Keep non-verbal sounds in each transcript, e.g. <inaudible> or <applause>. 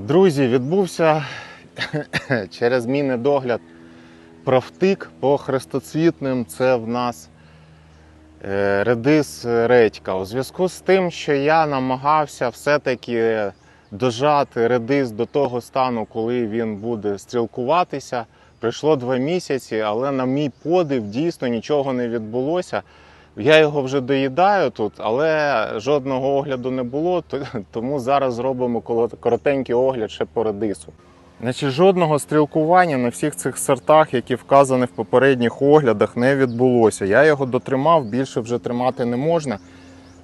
Друзі, відбувся <coughs> через мій недогляд провтик по хрестоцвітним. Це в нас е, редис редька. У зв'язку з тим, що я намагався все-таки дожати редис до того стану, коли він буде стрілкуватися. Пройшло два місяці, але на мій подив дійсно нічого не відбулося. Я його вже доїдаю тут, але жодного огляду не було, тому зараз зробимо коротенький огляд ще по редису. Значить, жодного стрілкування на всіх цих сортах, які вказані в попередніх оглядах, не відбулося. Я його дотримав, більше вже тримати не можна.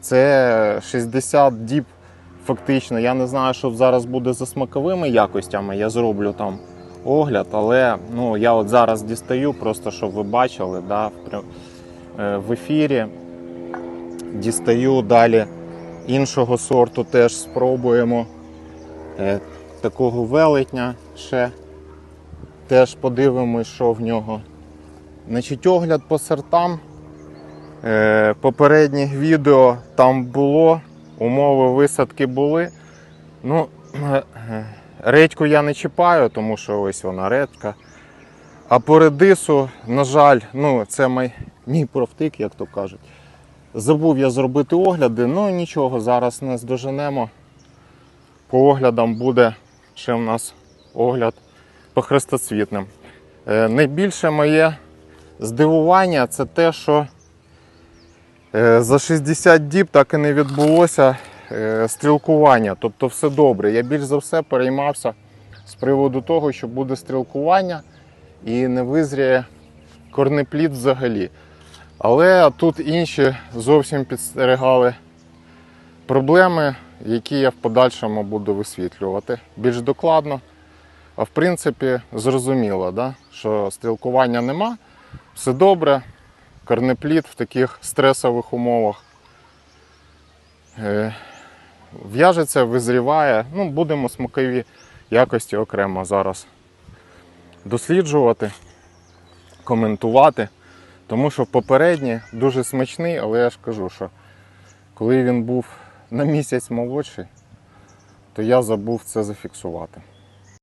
Це 60 діб фактично. Я не знаю, що зараз буде за смаковими якостями. Я зроблю там огляд, але ну, я от зараз дістаю, просто щоб ви бачили, да, е, в ефірі. Дістаю далі іншого сорту, теж спробуємо. Е, Такого велетня ще. Теж подивимось, що в нього. Значить, огляд по сортам. Е, Попередніх відео там було, умови висадки були. Ну, <clears throat> редьку я не чіпаю, тому що ось вона редька. А по редису, на жаль, ну, це мій, мій профтик, як то кажуть. Забув я зробити огляди, ну нічого, зараз не здоженемо. По оглядам буде ще в нас огляд по хрестоцвітним. Е, найбільше моє здивування це те, що е, за 60 діб так і не відбулося е, стрілкування. Тобто все добре. Я більш за все переймався з приводу того, що буде стрілкування і не визріє корнеплід взагалі. Але тут інші зовсім підстерігали проблеми, які я в подальшому буду висвітлювати більш докладно. А в принципі, зрозуміло, да? що стрілкування нема, все добре, корнеплід в таких стресових умовах. Е, В'яжеться, визріває. Ну, будемо смакові якості окремо зараз досліджувати, коментувати. Тому що попередній дуже смачний, але я ж кажу, що коли він був на місяць молодший, то я забув це зафіксувати.